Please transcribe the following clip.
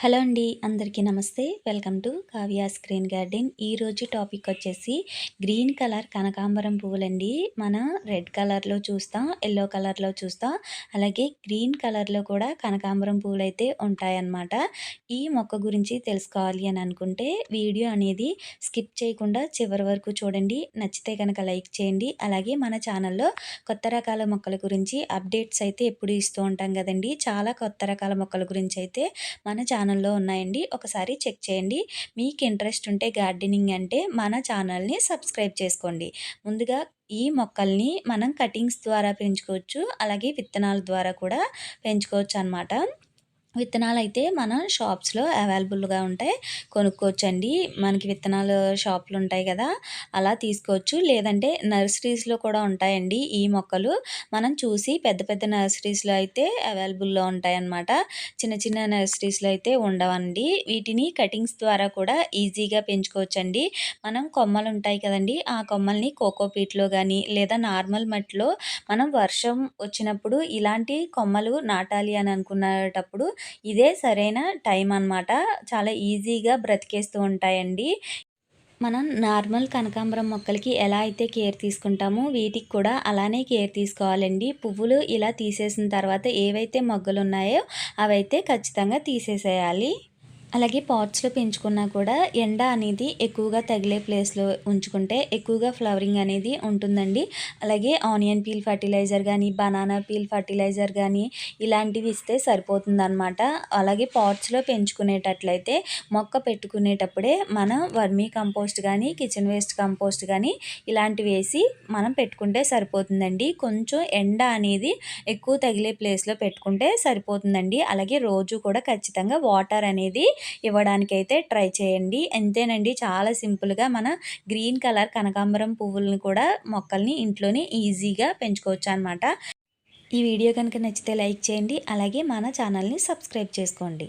Hello అండి అందరికీ నమస్తే. Welcome to Kavya screen garden. ఈరోజు టాపిక్ వచ్చేసి గ్రీన్ కలర్ కనకాంబరం పువ్వులండి. మనం రెడ్ కలర్లో చూస్తాం ఎల్లో కలర్లో చూస్తాం అలాగే గ్రీన్ కలర్లో కూడా కనకాంబరం పువ్వులు అయితే ఉంటాయన్నమాట. ఈ మొక్క గురించి తెలుసుకోవాలి అని అనుకుంటే వీడియో అనేది స్కిప్ చేయకుండా చివరి వరకు చూడండి. నచ్చితే కనుక లైక్ చేయండి. అలాగే మన ఛానల్లో కొత్త రకాల మొక్కల గురించి అప్డేట్స్ అయితే ఎప్పుడు ఇస్తూ ఉంటాం కదండి. చాలా కొత్త రకాల మొక్కల గురించి అయితే మన ఛానల్ ఛానల్లో ఉన్నాయండి. ఒకసారి చెక్ చేయండి. మీకు ఇంట్రెస్ట్ ఉంటే గార్డెనింగ్ అంటే మన ఛానల్ని సబ్స్క్రైబ్ చేసుకోండి. ముందుగా ఈ మొక్కల్ని మనం కటింగ్స్ ద్వారా పెంచుకోవచ్చు. అలాగే విత్తనాల ద్వారా కూడా పెంచుకోవచ్చు అనమాట విత్తనాలు అయితే మన షాప్స్లో అవైలబుల్గా ఉంటాయి. కొనుక్కోవచ్చండి. మనకి విత్తనాలు షాపులు ఉంటాయి కదా అలా తీసుకోవచ్చు. లేదంటే నర్సరీస్లో కూడా ఉంటాయండి ఈ మొక్కలు. మనం చూసి పెద్ద పెద్ద నర్సరీస్లో అయితే అవైలబుల్లో ఉంటాయన్నమాట. చిన్న చిన్న నర్సరీస్లో అయితే ఉండవండి. వీటిని కటింగ్స్ ద్వారా కూడా ఈజీగా పెంచుకోవచ్చండి. మనం కొమ్మలు ఉంటాయి కదండి ఆ కొమ్మల్ని కోకోపీట్లో కానీ లేదా నార్మల్ మట్టిలో మనం వర్షం వచ్చినప్పుడు ఇలాంటి కొమ్మలు నాటాలి అని అనుకునేటప్పుడు ఇదే సరైన టైం అనమాట చాలా ఈజీగా బ్రతికేస్తూ ఉంటాయండి. మనం నార్మల్ కనకాంబరం మొక్కలకి ఎలా అయితే కేర్ తీసుకుంటామో వీటికి కూడా అలానే కేర్ తీసుకోవాలండి. పువ్వులు ఇలా తీసేసిన తర్వాత ఏవైతే మొగ్గలు ఉన్నాయో అవైతే ఖచ్చితంగా తీసేసేయాలి. అలాగే పాట్స్లో పెంచుకున్నా కూడా ఎండ అనేది ఎక్కువగా తగిలే ప్లేస్లో ఉంచుకుంటే ఎక్కువగా ఫ్లవరింగ్ అనేది ఉంటుందండి. అలాగే ఆనియన్ పీల్ ఫర్టిలైజర్ కానీ బనానా పీల్ ఫర్టిలైజర్ కానీ ఇలాంటివి ఇస్తే సరిపోతుంది అనమాట అలాగే పాట్స్లో పెంచుకునేటట్లయితే మొక్క పెట్టుకునేటప్పుడే మనం వర్మీ కంపోస్ట్ కానీ కిచెన్ వేస్ట్ కంపోస్ట్ కానీ ఇలాంటివి వేసి మనం పెట్టుకుంటే సరిపోతుందండి. కొంచెం ఎండ అనేది ఎక్కువ తగిలే ప్లేస్లో పెట్టుకుంటే సరిపోతుందండి. అలాగే రోజు కూడా ఖచ్చితంగా వాటర్ అనేది ఇవ్వడానికైతే ట్రై చేయండి. అంతేనండి చాలా సింపుల్గా మన గ్రీన్ కలర్ కనకాంబరం పువ్వులను కూడా మొక్కల్ని ఇంట్లోనే ఈజీగా పెంచుకోవచ్చు అనమాట ఈ వీడియో కనుక నచ్చితే లైక్ చేయండి అలాగే మన ఛానల్ని సబ్స్క్రైబ్ చేసుకోండి.